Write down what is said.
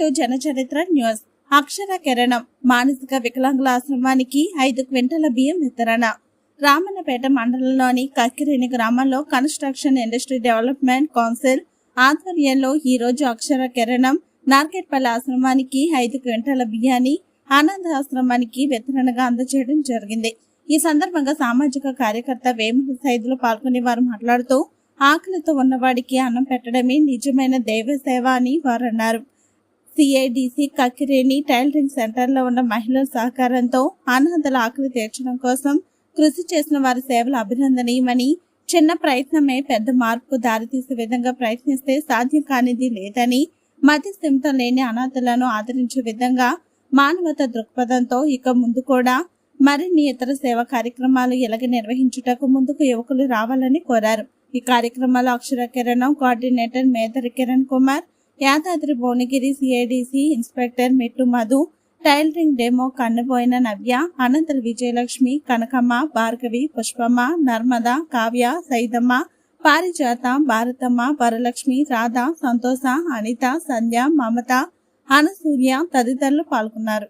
To జనచరిత్ర news. అక్షర కిరణం మానసిక వికలాంగుల ఆశ్రమానికి ఐదు క్వింటల బియ్యం వితరణ. రామన్నపేట మండలంలోని కక్కిరేణి గ్రామంలో కన్స్ట్రక్షన్ ఇండస్ట్రీ డెవలప్మెంట్ కౌన్సిల్ ఆధ్వర్యంలో ఈ రోజు అక్షర కిరణం నార్కెట్పల్లి ఆశ్రమానికి ఐదు క్వింటల బియ్యాన్ని ఆనంద ఆశ్రమానికి వితరణగా అందజేయడం జరిగింది. ఈ సందర్భంగా సామాజిక కార్యకర్త వేముల సైదులు పాల్గొని వారు మాట్లాడుతూ ఆకలితో ఉన్నవాడికి అన్నం పెట్టడమే నిజమైన దైవ సేవ అని వారు అన్నారు సిఐడిసి కక్కిరేణి టైలరింగ్ సెంటర్లో ఉన్న మహిళల సహకారంతో అనాథల ఆకలి తీర్చడం కోసం కృషి చేసిన వారి సేవలు అభినందనీయమని చిన్న ప్రయత్నమే పెద్ద మార్పుకు దారితీసే విధంగా ప్రయత్నిస్తే సాధ్యం కానిది లేదని మధ్యస్థిమితం లేని అనాథలను ఆదరించే విధంగా మానవత దృక్పథంతో ఇక ముందు కూడా మరిన్ని ఇతర సేవా కార్యక్రమాలు ఎలాగ నిర్వహించుటకు ముందుకు యువకులు రావాలని కోరారు. ఈ కార్యక్రమాలు Akshara Kiranam coordinator Medari Kiran Kumar Yadadri Bhuvanagiri CIDC inspector Mettu Madhu tailoring demo కన్నుపోయిన Navya అనంతర విజయలక్ష్మి కనకమ్మ భార్గవి పుష్పమ్మ నర్మద కావ్య సైదమ్మ పారిజాత భారతమ్మ వరలక్ష్మి రాధ సంతోష అనిత సంధ్య మమత అనసూర్య తదితరులు పాల్గొన్నారు.